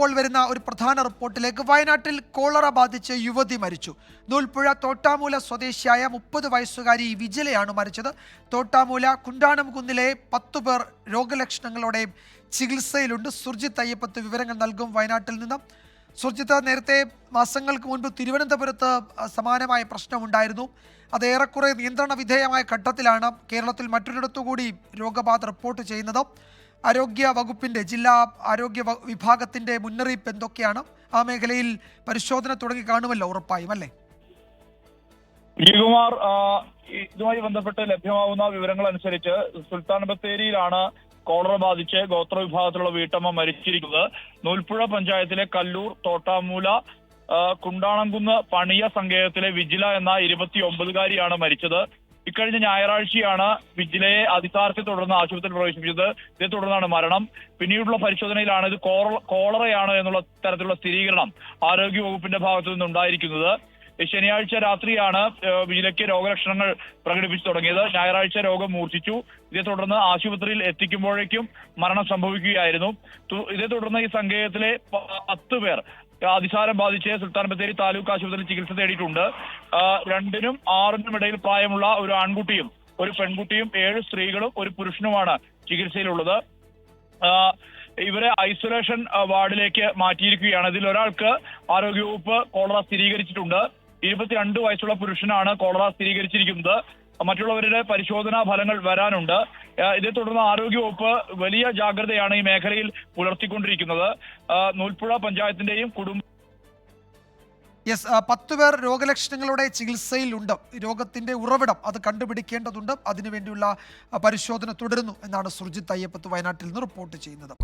ഇപ്പോൾ വരുന്ന ഒരു പ്രധാന റിപ്പോർട്ടിലേക്ക് വയനാട്ടിൽ കോളറ ബാധിച്ച് യുവതി മരിച്ചു. നൂൽപ്പുഴ തോട്ടാമൂല സ്വദേശിയായ മുപ്പത് വയസ്സുകാരി വിജിലയാണ് മരിച്ചത്. തോട്ടാമൂല കുണ്ടാണം കുന്നിലെ പത്തു പേർ രോഗലക്ഷണങ്ങളോടെ ചികിത്സയിലുണ്ട്. സുർജിത്ത് അയ്യപ്പത്ത് വിവരങ്ങൾ നൽകും വയനാട്ടിൽ നിന്ന്. സുർജിത്ത് നേരത്തെ മാസങ്ങൾക്ക് മുൻപ് തിരുവനന്തപുരത്ത് സമാനമായ പ്രശ്നമുണ്ടായിരുന്നു. അത് ഏറെക്കുറെ നിയന്ത്രണ വിധേയമായ ഘട്ടത്തിലാണ് കേരളത്തിൽ മറ്റൊരിടത്തു കൂടി രോഗബാധ റിപ്പോർട്ട് ചെയ്യുന്നത്. ആരോഗ്യ വകുപ്പിന്റെ ജില്ലാ ആരോഗ്യ വിഭാഗത്തിന്റെ മുന്നറിയിപ്പ് എന്തൊക്കെയാണ്? ആ മേഖലയിൽ പരിശോധന തുടങ്ങി കാണുമല്ലോ ഉറപ്പായും അല്ലേ? വിജയകുമാർ ഇതുമായി ബന്ധപ്പെട്ട് ലഭ്യമാവുന്ന വിവരങ്ങൾ അനുസരിച്ച് സുൽത്താൻ ബത്തേരിയിലാണ് കോളറ ബാധിച്ച് ഗോത്ര വിഭാഗത്തിലുള്ള വീട്ടമ്മ മരിച്ചിരിക്കുന്നത്. നൂൽപ്പുഴ പഞ്ചായത്തിലെ കല്ലൂർ തോട്ടാമൂല കുണ്ടാണംകുന്ന് പണിയ സങ്കേതത്തിലെ വിജില എന്ന ഇരുപത്തി ഒമ്പതുകാരിയാണ് മരിച്ചത്. ഇക്കഴിഞ്ഞ ഞായറാഴ്ചയാണ് വിജിലയെ അതിസാരത്തെ തുടർന്ന് ആശുപത്രിയിൽ പ്രവേശിപ്പിച്ചത്. ഇതേ തുടർന്നാണ് മരണം. പിന്നീടുള്ള പരിശോധനയിലാണ് ഇത് കോളറയാണ് എന്നുള്ള തരത്തിലുള്ള സ്ഥിരീകരണം ആരോഗ്യ വകുപ്പിന്റെ ഭാഗത്തു നിന്നുണ്ടായിരിക്കുന്നത് ശനിയാഴ്ച രാത്രിയാണ് വിജിലയ്ക്ക് രോഗലക്ഷണങ്ങൾ പ്രകടിപ്പിച്ചു തുടങ്ങിയത്. ഞായറാഴ്ച രോഗം മൂർച്ഛിച്ചു. ഇതേ തുടർന്ന് ആശുപത്രിയിൽ എത്തിക്കുമ്പോഴേക്കും മരണം സംഭവിക്കുകയായിരുന്നു. ഇതേ തുടർന്ന് ഈ സങ്കേതത്തിലെ പത്ത് പേർ അതിസാരം ബാധിച്ച് സുൽത്താൻ ബത്തേരി താലൂക്ക് ആശുപത്രിയിൽ ചികിത്സ തേടിയിട്ടുണ്ട്. രണ്ടിനും ആറിനും ഇടയിൽ പ്രായമുള്ള ഒരു ആൺകുട്ടിയും ഒരു പെൺകുട്ടിയും ഏഴ് സ്ത്രീകളും ഒരു പുരുഷനുമാണ് ചികിത്സയിലുള്ളത്. ഇവരെ ഐസൊലേഷൻ വാർഡിലേക്ക് മാറ്റിയിരിക്കുകയാണ്. ഇതിൽ ഒരാൾക്ക് ആരോഗ്യവകുപ്പ് കോളറ സ്ഥിരീകരിച്ചിട്ടുണ്ട്. ഇരുപത്തിരണ്ട് വയസ്സുള്ള പുരുഷനാണ് കോളറ സ്ഥിരീകരിച്ചിരിക്കുന്നത്. മറ്റുള്ളവരുടെ പരിശോധനാ ഫലങ്ങൾ വരാനുണ്ട്. ഇതേ തുടർന്ന് ആരോഗ്യവകുപ്പ് വലിയ ജാഗ്രതയാണ് ഈ മേഖലയിൽ പുലർത്തിക്കൊണ്ടിരിക്കുന്നത്. നൂൽപ്പുഴ പഞ്ചായത്തിന്റെയും കുടുംബ യെസ് പത്ത് പേർ രോഗലക്ഷണങ്ങളുടെ ചികിത്സയിലുണ്ട്. രോഗത്തിന്റെ ഉറവിടം അത് കണ്ടുപിടിക്കേണ്ടതുണ്ട്. അതിനുവേണ്ടിയുള്ള പരിശോധന തുടരുന്നു എന്നാണ് സുർജിത് അയ്യപ്പത്ത് വയനാട്ടിൽ നിന്ന് റിപ്പോർട്ട് ചെയ്യുന്നത്.